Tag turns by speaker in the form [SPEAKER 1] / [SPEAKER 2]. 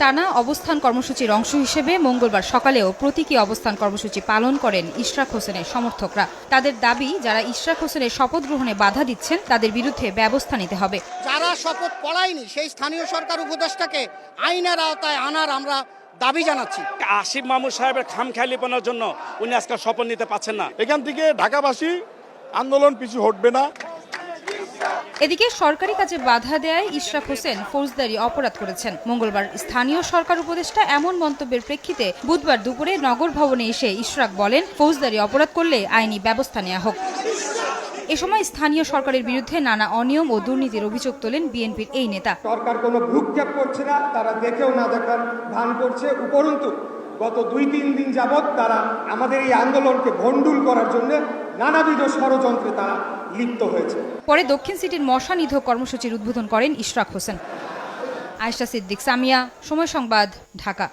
[SPEAKER 1] টানা অবস্থান কর্মসূচির অংশ হিসেবে মঙ্গলবার সকালেও প্রতীকী অবস্থান কর্মসূচি পালন করেন ইশরাক হোসেনের সমর্থকরা। তাদের দাবি যারা ইশরাক হোসেনের শপথ গ্রহণে বাধা দিচ্ছেন তাদের বিরুদ্ধে ব্যবস্থা নিতে হবে।
[SPEAKER 2] যারা শপথ পড়ায়নি সেই স্থানীয় সরকার উপদেষ্টাকে আইনের আওতায় আনার আমরা দাবি জানাচ্ছি।
[SPEAKER 3] আসিফ মাহমুদ সাহেবের খামখেয়ালিপনার জন্য উনি আজকে শপথ নিতে পারছেন না।
[SPEAKER 4] এখান থেকে ঢাকাবাসী আন্দোলন পিছু হটবে না।
[SPEAKER 1] এদিকে সরকারি কাজে বাধা দেয় ইশরাক হোসেন ফৌজদারি অপরাধ করেছেন। মঙ্গলবার স্থানীয় সরকার উপদেষ্টা এমন মন্তব্যের প্রেক্ষিতে বুধবার দুপুরে নগর ভবনে এসে ইশরাক বলেন, ফৌজদারি অপরাধ করলে আইনি ব্যবস্থা নেওয়া হোক। এ সময় স্থানীয় সরকারের বিরুদ্ধে নানা অনিয়ম ও দুর্নীতির অভিযোগ তোলেন বিএনপির এই নেতা।
[SPEAKER 5] সরকার কোনো ভ্রুক্ষেপ করছে না, তারা দেখেও না দেখার ভান করছে। উপরন্তু গত দুই, তিন দিন যাবৎ তারা আমাদের এই আন্দোলনকে ভণ্ডুল করার জন্য নানাবিধ ষড়যন্ত্রে তারা লিপ্ত হয়েছে।
[SPEAKER 1] পরে দক্ষিণ সিটির মশা নিধ কর্মসূচির উদ্বোধন করেন ইশরাক হোসেন। আয়শা সিদ্দিক, সামিয়া, সময় সংবাদ, ঢাকা।